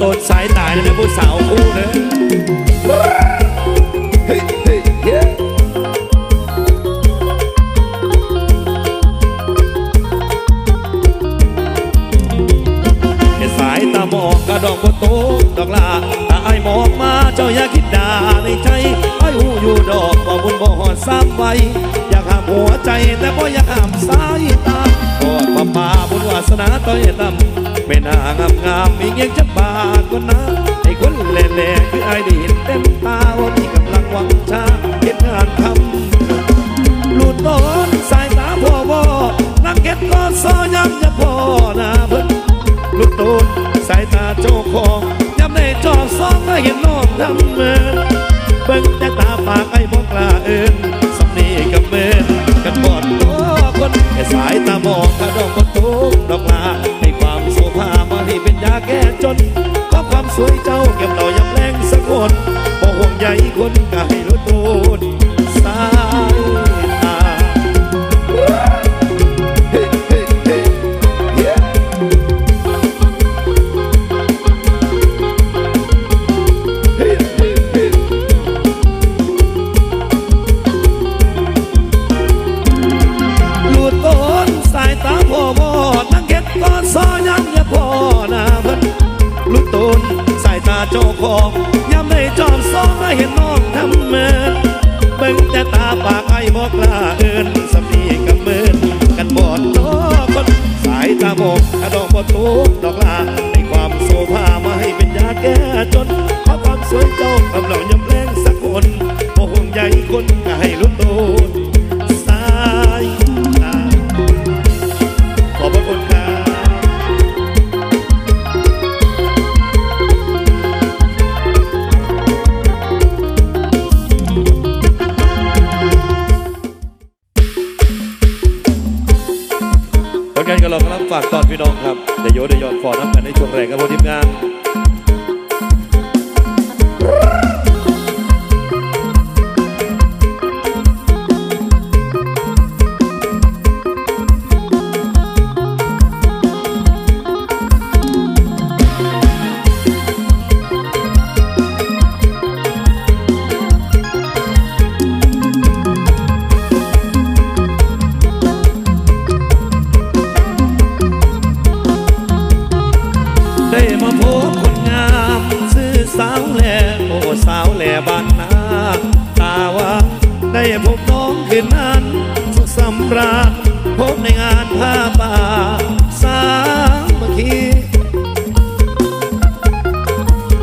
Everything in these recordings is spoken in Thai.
โตนสายตายนะผู้สาวคู่เนะเห็นสายตามองกระดองบนโต๊ะดอกลาถ้าไอ้มองมาเจ้าอย่าคิดด่าในใจไอ้หูอยู่ดอกว่บุญบ่หอดซ้ำไว้อยากห้ามหัวใจแต่บ่อยากห้ามสายตาทอดป่าป่าบุญวาสนาต้อยต่ำ ไม่น่างามงามมีเงี้ยจะบาดกว่านะไอ้คนแหล่ๆคือไอ้ได้เห็นเต็มตาว่ามีกำลังหวังชาเห็นงานทำหลุดโดนสายตาพ่อวอนักเก็ตก็ซอย้ำจะพ่อนาเพิ่นหลุดโดนสายตาเจ้าของย้ำในจอซองก็เห็นน้องทำเมินเบิ่งแต่ตาปากไอ้บอกลาเอินสำนีกับเมินกันบอดตัวคนแค่สายตามองกระดอกก็ทุกดอกลา ยาแก้จนขอความสวยเจ้าเก็บเรายำแรงสักคนบ่ห่วงใยคนก็ให้รถโตูน จน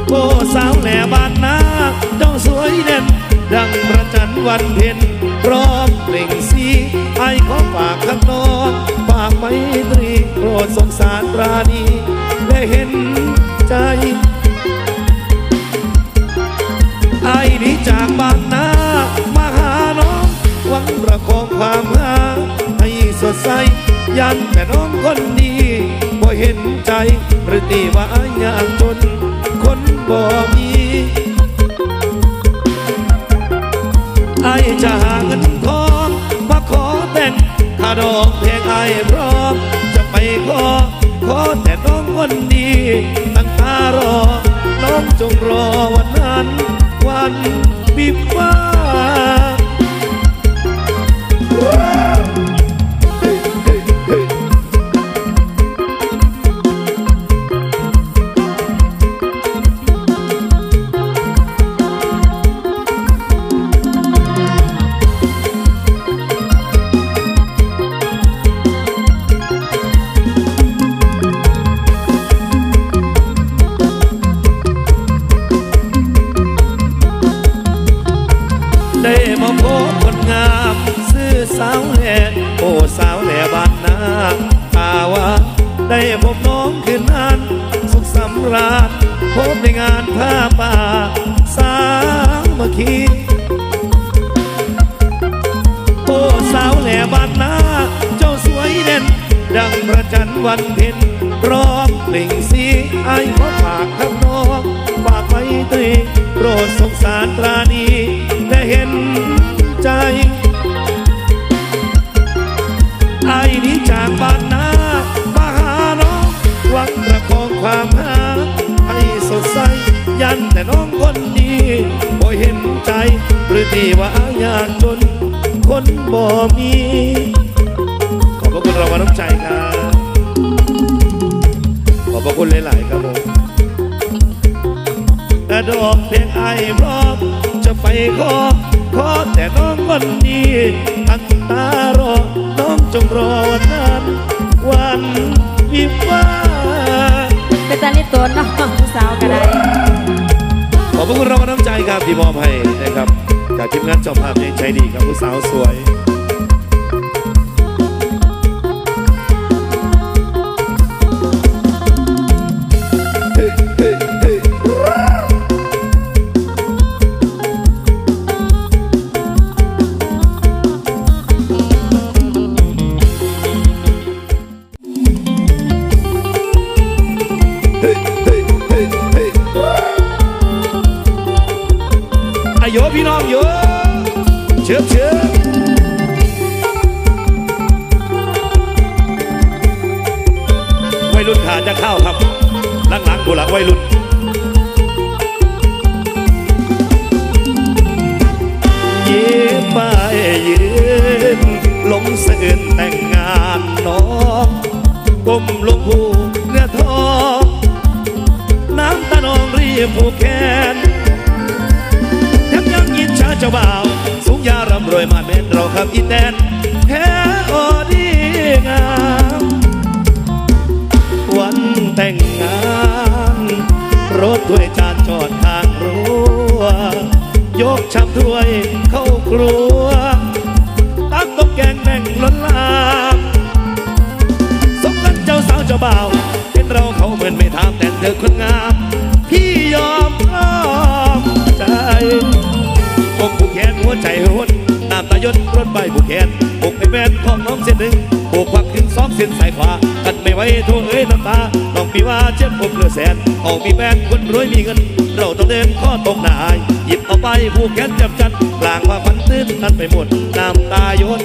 โอ้สาวแหล่บ้านนาเจ้าสวยเด่น ดังประจันวันเพ็ญพร้อมเปล่งสีไอ้ขอฝากข้างนอกฝากไมตรีโปรดสงสารราณีและเห็นใจไอ้ดีจากบ้านนามาหาน้องหวังประคองความหาให้สดใสยันแต่น้องคนดีบ่เห็นใจ หรือตีว่าอย่างจน คนบ่มีไอจะหาเงินทองมาขอแต่งถ้าดอกเพลงไอพร้อมจะไปขอขอแต่น้องคนดีตั้งตารอ น้องจงรอวันนั้น วันบิบฟ้า สาวแหล่โอ้สาวแหล่บ้านนาตาว่าได้พบน้องคืนนั้น สุขสำราญพบในงานผ้าป่า สามัคคีโอ้สาวแหล่บ้านนาเจ้าสวยเด่น ดังประจันวันเพ็ญร้อมเปล่งสีไอ้ขอฝากข้างนอกฝากไว้ตรีโปรดสงสารปราณีและเห็นใจ ไอ้นี้จากบ้านนามาหาน้องหวังประคองความหาให้สดใสยันแต่น้องคนดีบ่เห็นใจหรือที่ว่าอยากจน คนบ่มี ขอบพระคุณเราวัลน้ำใจครับขอบพระคุณหลาย ๆ ครับผมแต่ดอกเพลงไอ้พร้อมจะไปขอขอแต่น้องคนดีตั้งตารอ งจงรอวันนั้นวันวิวาห์เป็นตาลิตัวเน้องผู้สาวก็ได้ขอบพระคุณรางวัลน้ำใจครับที่มอบให้นะครับจากทีมงานเจ้าภาพในใจดีครับผู้สาวสวย จะเข้าครับหลังๆกูหลังวัยรุ่นยิ้มไปยืนลงเสื่นแต่งงานน้องก้มลงผูเนื้อทองน้ำตาน้องรีบผูกแขนแทบยังยินชาเจ้าบ่าว สูงยาร่ำรวยมาเม็นเราครับอีแตนแพ้ออดีงาม รถถ้วยจานจอดทางรั้วยกชามถ้วยเข้าครัว มีว่าเจ็บอกเหลือแสนเอามีแฟนคนรวยมีเงิน เราต้องเดินข้อตรงหนายหยิบเอาไปผูกแขนจับจันกลางว่าฝันตื้นนั้นไปหมดน้ำตาหยน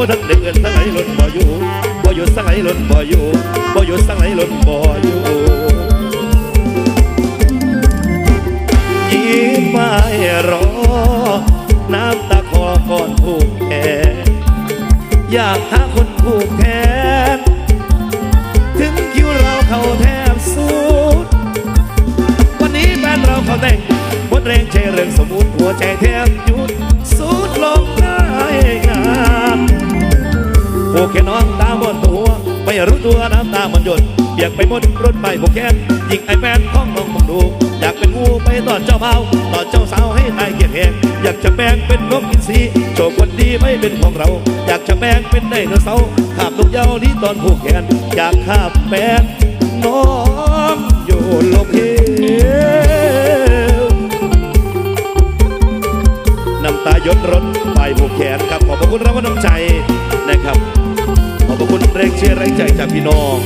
น้ำตาสานทั้งเด็กเอินทั้งไหลหล่นบ่อยู่บ่หยุดสังไหลหล่นบ่อยู่บ่หยุดสังไหลหล่นบ่อยู่ยิ้มไม่รอ น้ำตาคอก่อนผูกแขนอยากหาคนผูกแทนถึงคิวเราเขาแทบสุดวันนี้แฟนเราเขาแต่งหมดแรงใจเรื่องสมมุติหัวใจแทบหยุด รู้ตัวน้ำตามันหยดเปียกไปหมดรถไปโบกแคนยิงไอแฟนของน้องมองดู อยากเป็นงูไปตอนเจ้าเบาตอนเจ้าสาวให้ตายเกียรแหงอยากจะแปลงเป็นนกอินทรีโชคคนดีไม่เป็นของเรา อยากจะแปลงเป็นไดโนเสาร์ขาบนกเย้าที่ตอนผูกแขนอยากขาบแปลงน้องอยู่ลมเหวน้ำตายดรถไปผูกแขนครับขอบพระคุณรางวัลน้ำใจ เชียร์แรงใจจากพี่น้อง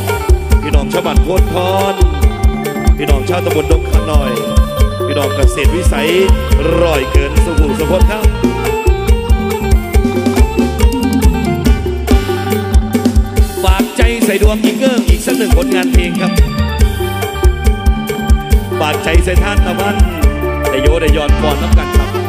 พี่น้องชาวบ้านโคตรคอนพี่น้องชาวตำบลดงขันหน่อย พี่น้องเกษตรวิสัยร่อยเกินสุขุมสุพจน์ครับฝากใจใส่ดวงอีกเกิ้งอีกสักหนึ่งผลงานเพลงครับฝากใจใส่ท่านตะวันได้โยได้ย้อนก่อนน้ำกันครับ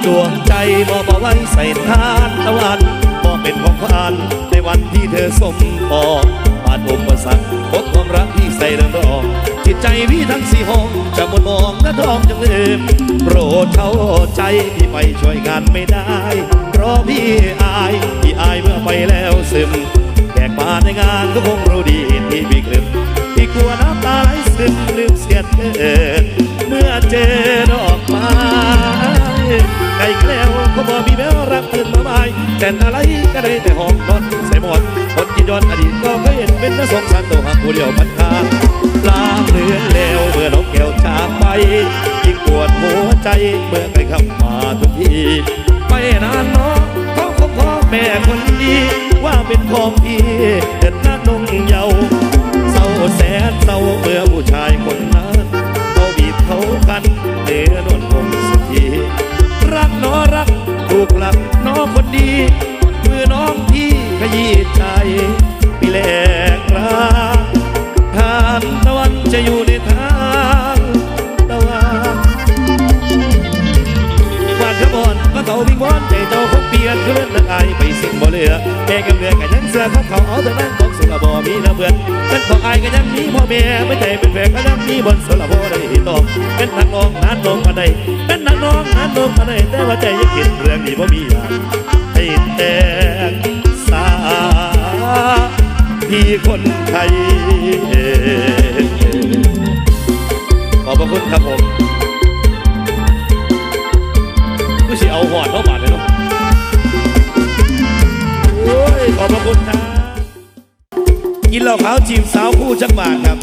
ฝากดวงใจมอบเอาไว้ใส่ทานตะวันมอบเป็นของขวัญในวันที่เธอสมปองผ่านอุปสรรคพบความรักที่ใส่เรื่องรองจิตใจพี่ทั้งสี่ห้องจะหมดมองและทองจังลืมโปรดเข้าใจพี่ไปช่วยงานไม่ได้ เพราะพี่อายพี่อายเมื่อไปแล้วซึมแขกมาในงานก็คงรู้ดีที่พี่กลืมที่กลัวน้ำตาไหลซึมลืมเสียเธอเมื่อเจอดอกไม้ บายแต่อะไรก็ได้แต่หอมนอนใส่หมอนคนที่ย้อนอดีตก็เคยเห็นเป็นนักสงสารตัวหักผู้เดียวมันคาลางเลือนแล้วเมื่อน้องแก้วจากไปยิ่งปวดหัวใจเมื่อใครเข้ามาทุกทีไปนานเนาะเขาคงพ่อแม่คนดีว่าเป็นของพี่เดินหน้านุ่งเยาว์เศร้าแสนเศร้าเมื่อผู้ชายคนนั้นเขาบีบเขากันเดือนนคงสุขีรักน้อรักูกหลับน้องคนดีเมื่อน้องพี่ขยี้ใจ หอดเข้าบาดเลยเนาะโอ้ยขอบพระคุณนะกินเหล้าขาวจีบสาวคู่จักบาทครับ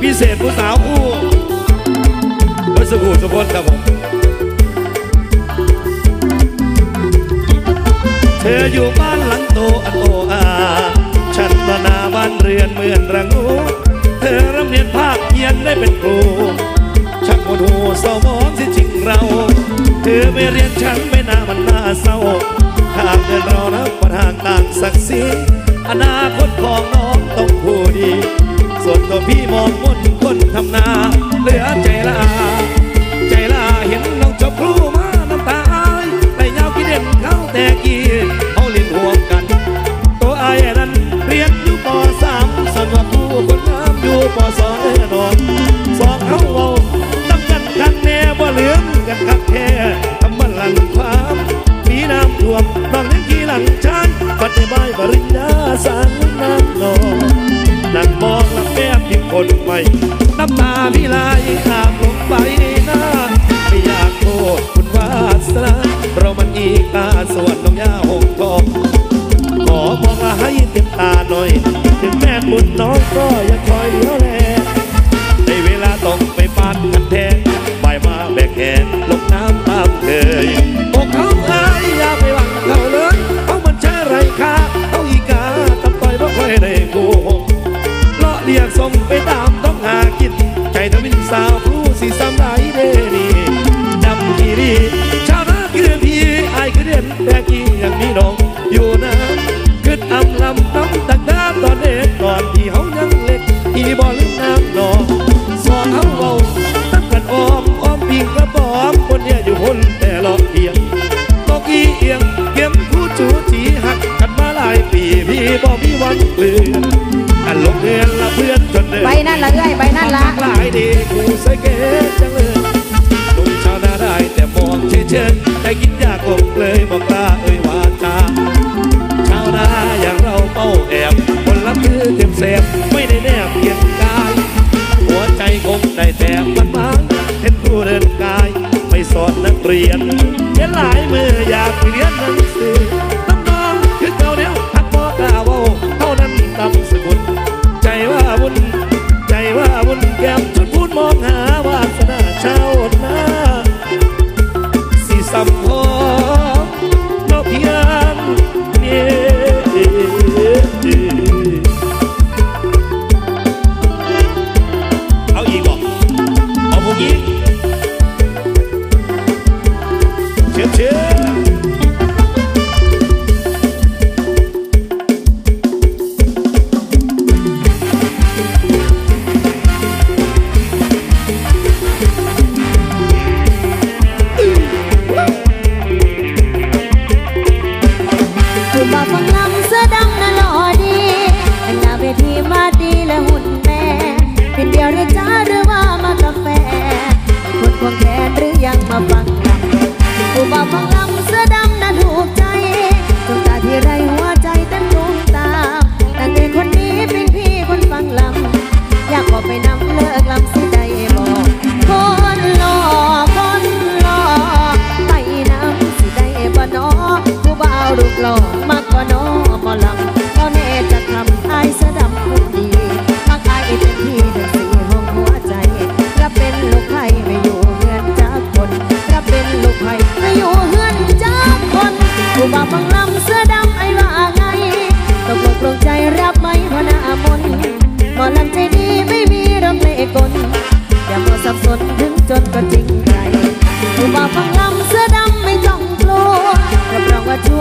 พิเศษผู้สาวคู่วัสดุสุพจน์ครับผมเธออยู่บ้านหลังโตอันโออาฉันมานาบ้านเรือนเหมือนระงูเธอร่ำเรียนภาคเพียนได้เป็นครู ดูเศร้ามองที่จริงเราเธอไม่เรียนฉันไม่น่ามันน่าเศร้าหากเดินเรานับประทางต่างศักดิ์ศรีอนาคตของน้องต้องผู้ดี ส่วนตัวพี่มองมน ส่วนน้องย่าหงทองขอมองละให้เต็มตาหน่อย ถึงแม่บุญน้องก็อย่าคอยเลี้ยวแล น้องอยู่นะขึ้นอำลำน้ำตักน้ำตอนเด็กตอนที่เขายังเล็กที่บ่อลึกน้ำนองสอนเขาเบาตั้งกันอ้อมอ้อมปิงกระป๋อมคนเนี่ยอยู่พ้นแต่หลอกเอียงตอกอีเอียงเข็มผู้จูจีหักกันมาหลายปีพี่บ่มีวันเปลี่ยนอันลงเรือนละเพื่อนจนเดินใบนั่นละเอ้ยใบนั่นละหลายดีกูใส่เกตจังเลยลุงชาวนาได้แต่มองเฉยๆแต่กินยากอกเลยบอกกล้าเอ่ยวา เต็มเสพไม่ได้แนบเกียงกาย หัวใจคงได้แต่มันมางเห็นผู้เดินกาย ไม่สอนนักเรียนเห็นหลายมืออยากเรียนหนังสือน้ำนองคือเก่าเนี้ยทักบอกกล่าวว่าเท่านั้นตำสกุลใจว่าวุ่นใจว่าวุ่นแก้มชุดพูดมองหาวาสนาชาวนาสีสัมพ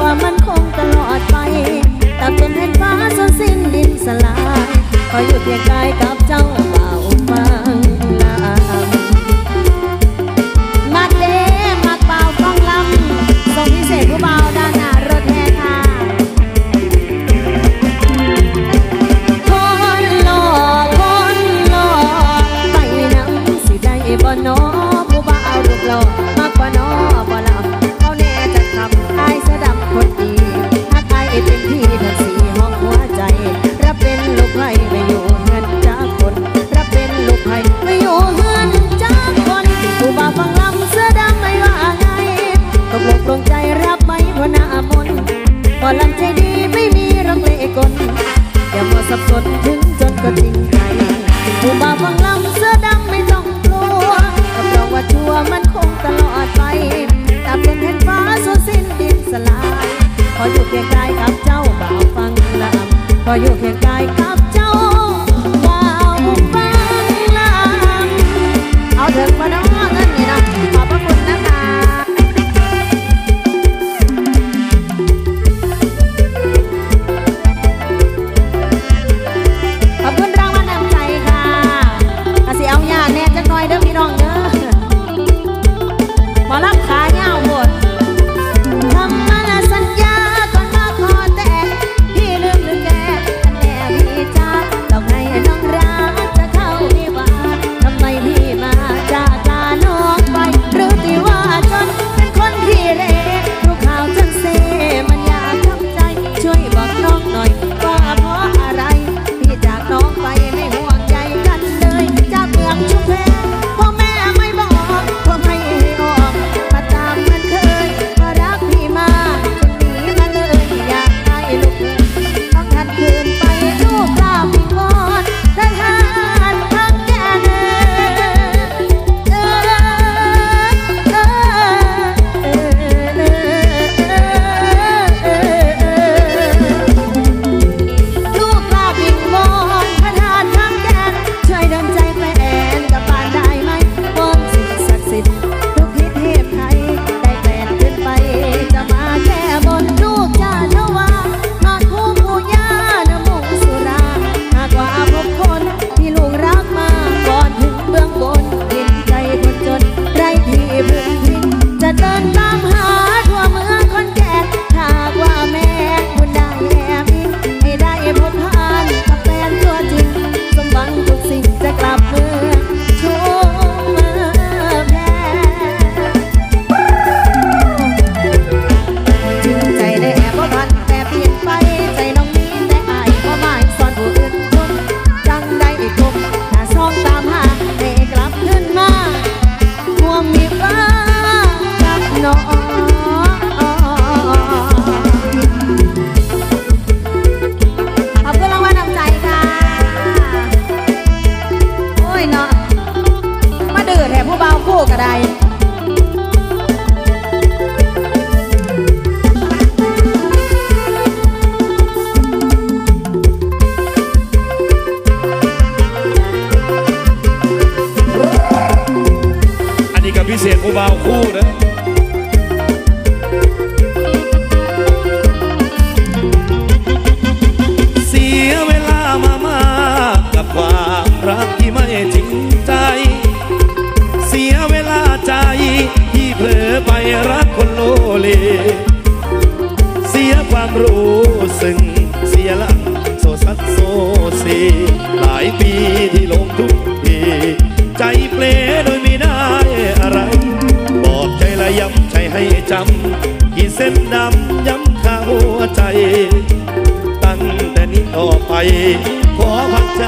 วามันคง Hiểu. ตั้งแต่นี้ต่อไป ขอพักใจ